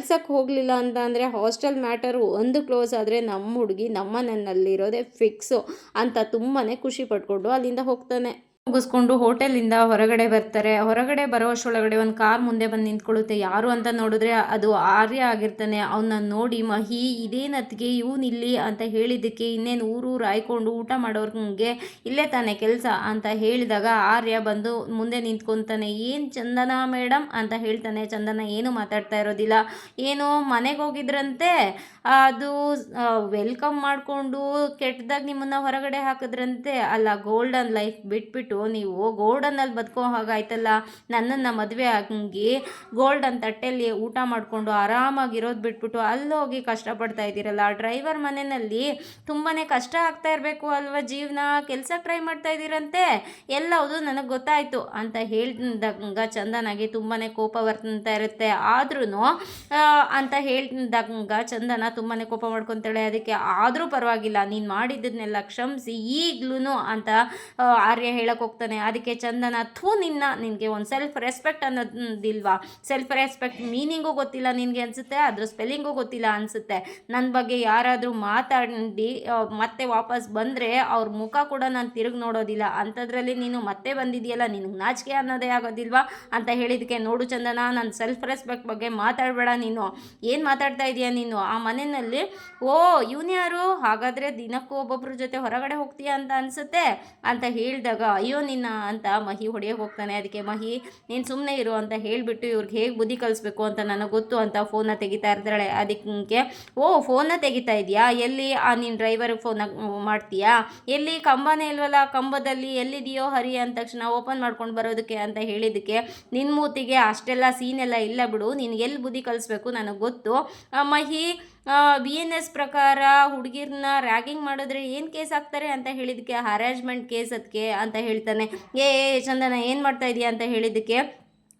ಕೆಲ್ಸಕ್ಕೆ ಹೋಗಲಿಲ್ಲ ಅಂತ ಅಂದರೆ ಹಾಸ್ಟೆಲ್ ಮ್ಯಾಟರು ಒಂದು ಕ್ಲೋಸ್ ಆದರೆ ನಮ್ಮ ಹುಡುಗಿ ನಮ್ಮ ನನ್ನಲ್ಲಿರೋದೇ ಫಿಕ್ಸು ಅಂತ ತುಂಬಾ ಖುಷಿ ಪಟ್ಕೊಂಡು ಅಲ್ಲಿಂದ ಹೋಗ್ತಾನೆ. ಮುಗಿಸ್ಕೊಂಡು ಹೋಟೆಲಿಂದ ಹೊರಗಡೆ ಬರ್ತಾರೆ. ಹೊರಗಡೆ ಬರೋಷ್ಟೊಳಗಡೆ ಒಂದು ಕಾರ್ ಮುಂದೆ ಬಂದು ನಿಂತ್ಕೊಳ್ಳುತ್ತೆ. ಯಾರು ಅಂತ ನೋಡಿದ್ರೆ ಅದು ಆರ್ಯ ಆಗಿರ್ತಾನೆ. ಅವನ್ನ ನೋಡಿ ಮಹಿ ಇದೇನತ್ತಿಗೆ ಇವನಿಲ್ಲಿ ಅಂತ ಹೇಳಿದ್ದಕ್ಕೆ ಇನ್ನೇನು ಊರೂರು ಆಯ್ಕೊಂಡು ಊಟ ಮಾಡೋರ್ಗೆ ಇಲ್ಲೇ ತಾನೆ ಕೆಲಸ ಅಂತ ಹೇಳಿದಾಗ ಆರ್ಯ ಬಂದು ಮುಂದೆ ನಿಂತ್ಕೊತಾನೆ. ಏನು ಚಂದನ ಮೇಡಮ್ ಅಂತ ಹೇಳ್ತಾನೆ. ಚಂದನ ಏನು ಮಾತಾಡ್ತಾ ಇರೋದಿಲ್ಲ. ಏನು ಮನೆಗೆ ಹೋಗಿದ್ರಂತೆ? ಅದು ವೆಲ್ಕಮ್ ಮಾಡಿಕೊಂಡು ಕೆಟ್ಟದಾಗ ನಿಮ್ಮನ್ನು ಹೊರಗಡೆ ಹಾಕಿದ್ರಂತೆ. ಅಲ್ಲ, ಗೋಲ್ಡನ್ ಲೈಫ್ ಬಿಟ್ಬಿಟ್ಟು ನೀವು ಗೋಲ್ಡನ್ನಲ್ಲಿ ಬದುಕೋ ಹಾಗಾಯ್ತಲ್ಲ, ನನ್ನನ್ನು ಮದುವೆ ಆಗಿ ಗೋಲ್ಡನ್ ತಟ್ಟೆಯಲ್ಲಿ ಊಟ ಮಾಡಿಕೊಂಡು ಆರಾಮಾಗಿರೋದು ಬಿಟ್ಬಿಟ್ಟು ಅಲ್ಲಿ ಹೋಗಿ ಕಷ್ಟಪಡ್ತಾ ಇದ್ದೀರಲ್ಲ. ಡ್ರೈವರ್ ಮನೆಯಲ್ಲಿ ತುಂಬಾ ಕಷ್ಟ ಆಗ್ತಾ ಇರಬೇಕು ಅಲ್ವಾ ಜೀವನ? ಕೆಲಸ ಟ್ರೈ ಮಾಡ್ತಾ ಇದ್ದೀರಂತೆ? ಎಲ್ಲವುದು ನನಗೆ ಗೊತ್ತಾಯಿತು ಅಂತ ಹೇಳಿದಾಗ ಚಂದನಾಗಿ ತುಂಬಾ ಕೋಪ ಬರ್ತಾ ಇರುತ್ತೆ. ಆದ್ರೂ ಅಂತ ಹೇಳಿದಾಗ ಚಂದನ ತುಂಬಾ ಕೋಪ ಮಾಡ್ಕೊತಾಳೆ. ಅದಕ್ಕೆ ಆದರೂ ಪರವಾಗಿಲ್ಲ, ನೀನು ಮಾಡಿದ್ದನ್ನೆಲ್ಲ ಕ್ಷಮಿಸಿ ಈಗಲೂ ಅಂತ ಆರ್ಯ ಹೇಳಕ್ಕೆ ಹೋಗ್ತಾನೆ. ಅದಕ್ಕೆ ಚಂದನ, ಥೂ ನಿನ್ನ, ನಿನಗೆ ಒಂದು ಸೆಲ್ಫ್ ರೆಸ್ಪೆಕ್ಟ್ ಅನ್ನೋದಿಲ್ವಾ? ಸೆಲ್ಫ್ ರೆಸ್ಪೆಕ್ಟ್ ಮೀನಿಂಗು ಗೊತ್ತಿಲ್ಲ ನಿನಗೆ ಅನಿಸುತ್ತೆ, ಅದ್ರ ಸ್ಪೆಲ್ಲಿಂಗು ಗೊತ್ತಿಲ್ಲ ಅನಿಸುತ್ತೆ. ನನ್ನ ಬಗ್ಗೆ ಯಾರಾದರೂ ಮಾತಾಡಿ ಮತ್ತೆ ವಾಪಸ್ ಬಂದರೆ ಅವ್ರ ಮುಖ ಕೂಡ ನಾನು ತಿರುಗಿ ನೋಡೋದಿಲ್ಲ. ಅಂಥದ್ರಲ್ಲಿ ನೀನು ಮತ್ತೆ ಬಂದಿದೆಯಲ್ಲ, ನಿನಗೆ ನಾಚಿಕೆ ಅನ್ನೋದೇ ಆಗೋದಿಲ್ವಾ? ಅಂತ ಹೇಳಿದಕ್ಕೆ ನೋಡು ಚಂದನ ನನ್ನ ಸೆಲ್ಫ್ ರೆಸ್ಪೆಕ್ಟ್ ಬಗ್ಗೆ ಮಾತಾಡಬೇಡ ನೀನು. ಏನು ಮಾತಾಡ್ತಾ ಇದೀಯಾ ನೀನು? ಆ ಮನೆಯಲ್ಲಿ, ಓ ಇವನ್ಯಾರು ಹಾಗಾದರೆ ದಿನಕ್ಕೂ ಒಬ್ಬೊಬ್ಬರ ಜೊತೆ ಹೊರಗಡೆ ಹೋಗ್ತೀಯ ಅಂತ ಅನಿಸುತ್ತೆ? ಅಂತ ಹೇಳಿದಾಗ ಅಯ್ಯೋ ನಿನ್ನ ಅಂತ ಮಹಿ ಹೊಡೆಯೋಕೆ ಹೋಗ್ತಾನೆ. ಅದಕ್ಕೆ ಮಹಿ, ನೀನು ಸುಮ್ಮನೆ ಇರು ಅಂತ ಹೇಳಿಬಿಟ್ಟು ಇವ್ರಿಗೆ ಹೇಗೆ ಬುದ್ಧಿ ಕಲಿಸ್ಬೇಕು ಅಂತ ನನಗೆ ಗೊತ್ತು ಅಂತ ಫೋನ್ನ ತೆಗಿತಾ ಇರ್ತಾಳೆ. ಅದಕ್ಕೆ, ಓ ಫೋನ್ನ ತೆಗಿತಾ ಇದೆಯಾ? ಎಲ್ಲಿ, ಆ, ನೀನು ಡ್ರೈವರ್ಗೆ ಫೋನ್ ಮಾಡ್ತೀಯಾ? ಎಲ್ಲಿ, ಕಂಬನೇ ಇಲ್ವಲ್ಲ, ಕಂಬದಲ್ಲಿ ಎಲ್ಲಿದೆಯೋ ಹರಿ ಅಂದ ತಕ್ಷಣ ಓಪನ್ ಮಾಡ್ಕೊಂಡು ಬರೋದಕ್ಕೆ ಅಂತ ಹೇಳಿದ್ದಕ್ಕೆ ನಿನ್ನ ಮೂತಿಗೆ ಅಷ್ಟೆಲ್ಲ ಸೀನೆಲ್ಲ ಇಲ್ಲ ಬಿಡು. ನಿನ್ಗೆ ಎಲ್ಲಿ ಬುದ್ಧಿ ಕಲಿಸ್ಬೇಕು ನನಗೆ ಗೊತ್ತು. ಮಹಿ ಬಿ ಎನ್ ಎಸ್ ಪ್ರಕಾರ ಹುಡುಗಿರನ್ನ ರ್ಯಾಗಿಂಗ್ ಮಾಡಿದ್ರೆ ಏನು ಕೇಸ್ ಹಾಕ್ತಾರೆ ಅಂತ ಹೇಳಿದ್ದಕ್ಕೆ ಹರಾಜ್ಮೆಂಟ್ ಕೇಸ್ ಅದಕ್ಕೆ ಅಂತ ಹೇಳ್ತಾನೆ. ಏ ಚಂದನ, ಏನು ಮಾಡ್ತಾ ಇದೀಯ ಅಂತ ಹೇಳಿದ್ದಕ್ಕೆ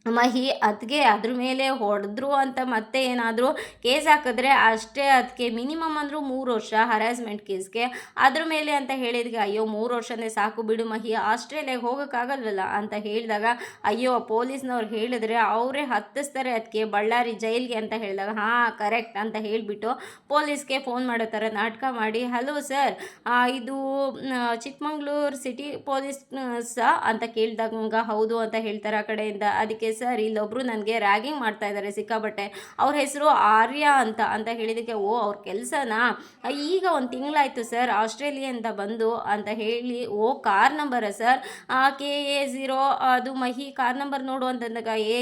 ಮಹಿ ಅದಕ್ಕೆ ಅದ್ರ ಮೇಲೆ ಹೊಡೆದ್ರು ಅಂತ ಮತ್ತೆ ಏನಾದರೂ ಕೇಸ್ ಹಾಕಿದ್ರೆ ಅಷ್ಟೇ ಅದಕ್ಕೆ ಮಿನಿಮಮ್ ಅಂದರೂ ಮೂರು ವರ್ಷ ಹರಾಸ್ಮೆಂಟ್ ಕೇಸ್ಗೆ. ಅದ್ರ ಮೇಲೆ ಅಂತ ಹೇಳಿದ್ಗೆ, ಅಯ್ಯೋ, ಮೂರು ವರ್ಷನೇ ಸಾಕು ಬಿಡು ಮಹಿ, ಆಸ್ಟ್ರೇಲಿಯಾಗೆ ಹೋಗೋಕ್ಕಾಗಲ್ವಲ್ಲ? ಅಂತ ಹೇಳಿದಾಗ, ಅಯ್ಯೋ, ಪೊಲೀಸ್ನವ್ರು ಹೇಳಿದ್ರೆ ಅವರೇ ಹತ್ತಿಸ್ತಾರೆ ಅದಕ್ಕೆ ಬಳ್ಳಾರಿ ಜೈಲ್ಗೆ ಅಂತ ಹೇಳಿದಾಗ, ಹಾಂ, ಕರೆಕ್ಟ್ ಅಂತ ಹೇಳಿಬಿಟ್ಟು ಪೊಲೀಸ್ಗೆ ಫೋನ್ ಮಾಡೋ ಥರ ನಾಟಕ ಮಾಡಿ, ಹಲೋ ಸರ್ ಇದು ಚಿಕ್ಕಮಂಗ್ಳೂರು ಸಿಟಿ ಪೊಲೀಸ್ ಸಹ ಅಂತ ಕೇಳಿದಾಗ ಹೌದು ಅಂತ ಹೇಳ್ತಾರೆ ಆ ಕಡೆಯಿಂದ. ಅದಕ್ಕೆ ಸರ್, ಇಲ್ಲೊಬ್ರು ನನಗೆ ರ್ಯಾಗಿಂಗ್ ಮಾಡ್ತಾ ಇದ್ದಾರೆ ಸಿಕ್ಕಾಬಟ್ಟೆ ಅವ್ರ ಹೆಸರು ಆರ್ಯ ಅಂತ ಅಂತ ಹೇಳಿದಕ್ಕೆ, ಓ, ಅವ್ರ ಕೆಲಸನಾ? ಈಗ ಒಂದು ತಿಂಗಳಾಯ್ತು ಸರ್ ಆಸ್ಟ್ರೇಲಿಯಿಂದ ಬಂದು ಅಂತ ಹೇಳಿ, ಓ, car number sir? K A zero ಅದು ಮಹಿ, ಕಾರ್ ನಂಬರ್ ನೋಡು ಅಂತಂದಾಗ, ಏ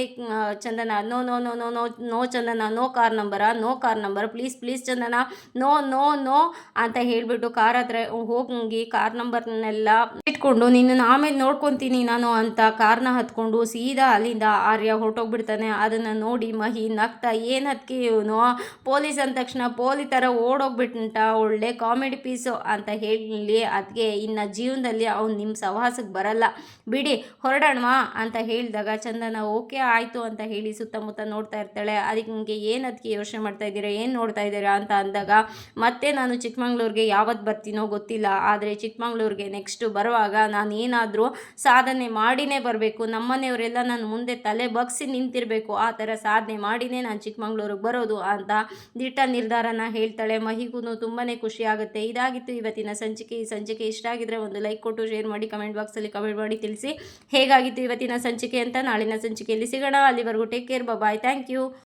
Chandana, no no no no no no, Chandana, no car number, no car number, please please, Chandana, no no no, ಅಂತ ಹೇಳಿಬಿಟ್ಟು ಕಾರ್ ಹತ್ರ ಹೋಗಿ ಕಾರ್ ನಂಬರ್ನೆಲ್ಲ ಇಟ್ಕೊಂಡು ನಿನ್ನನ್ನು ಆಮೇಲೆ ನೋಡ್ಕೊತೀನಿ ನಾನು ಅಂತ ಕಾರ್ನ ಹತ್ಕೊಂಡು, ಸೀದಾ ಅಲ್ಲಿಂದ ಆರ್ಯ ಹೊರಟೋಗ್ಬಿಡ್ತಾನೆ. ಅದನ್ನು ನೋಡಿ ಮಹಿ ನಗ್ತಾ, ಏನು ಹತ್ಕಿ ಇವನು? ಪೊಲೀಸ್ ಅಂದ ತಕ್ಷಣ ಪೋಲಿ ಥರ ಓಡೋಗ್ಬಿಟ್ಟಂಟ ಒಳ್ಳೆ ಕಾಮಿಡಿ ಪೀಸು ಅಂತ ಹೇಳಿ ಅದಕ್ಕೆ ಇನ್ನು ಜೀವನದಲ್ಲಿ ಅವ್ನು ನಿಮ್ಮ ಸವಾಸಕ್ಕೆ ಬರಲ್ಲ. ಬಿಡಿ, ಹೊರಡೋಣವಾ ಅಂತ ಹೇಳಿದಾಗ, ಚಂದನ, ಓಕೆ, ಆಯಿತು ಅಂತ ಹೇಳಿ ಸುತ್ತಮುತ್ತ ನೋಡ್ತಾ ಇರ್ತಾಳೆ. ಅದಕ್ಕೆ ನಿಮಗೆ ಏನು ಅದಕ್ಕೆ ಯೋಚನೆ ಮಾಡ್ತಾ ಇದ್ದೀರಾ? ಏನು ನೋಡ್ತಾ ಇದ್ದೀರಾ? ಅಂತ ಅಂದಾಗ, ಮತ್ತೆ ನಾನು ಚಿಕ್ಕಮಂಗ್ಳೂರಿಗೆ ಯಾವತ್ತು ಬರ್ತೀನೋ ಗೊತ್ತಿಲ್ಲ. ಆದರೆ ಚಿಕ್ಕಮಂಗ್ಳೂರಿಗೆ ನೆಕ್ಸ್ಟು ಬರುವಾಗ ನಾನು ಏನಾದರೂ ಸಾಧನೆ ಮಾಡಿನೇ ಬರಬೇಕು. ನಮ್ಮನೆಯವರೆಲ್ಲ ನಾನು ಮುಂದೆ ತಲೆ ಬಗ್ಸಿ ನಿಂತಿರಬೇಕು. ಆ ಥರ ಸಾಧನೆ ಮಾಡಿನೇ ನಾನು ಚಿಕ್ಕಮಂಗ್ಳೂರಿಗೆ ಬರೋದು ಅಂತ ದಿಟ್ಟ ನಿರ್ಧಾರನ ಹೇಳ್ತಾಳೆ. ಮಹಿಗೂ ತುಂಬಾ ಖುಷಿ ಆಗುತ್ತೆ ಇದಾಗಿತ್ತು ಇವತ್ತಿನ ಸಂಚಿಕೆ. ಈ ಸಂಚಿಕೆ ಇಷ್ಟ ಆಗಿದ್ರೆ ಒಂದು ಲೈಕ್ ಕೊಟ್ಟು, ಶೇರ್ ಮಾಡಿ, ಕಮೆಂಟ್ ಬಾಕ್ಸಲ್ಲಿ ಕಮೆಂಟ್ ಮಾಡಿ ತಿಳಿಸಿ. ಹೇಗಾಗಿತ್ತು ಇವತ್ತಿನ ಸಂಚಿಕೆ ಅಂತ ನಾಳಿನ ಸಂಚಿಕೆಯಲ್ಲಿ ಸಿಗೋಣ. ಅಲ್ಲಿವರೆಗೂ take care. Bye. Thank you.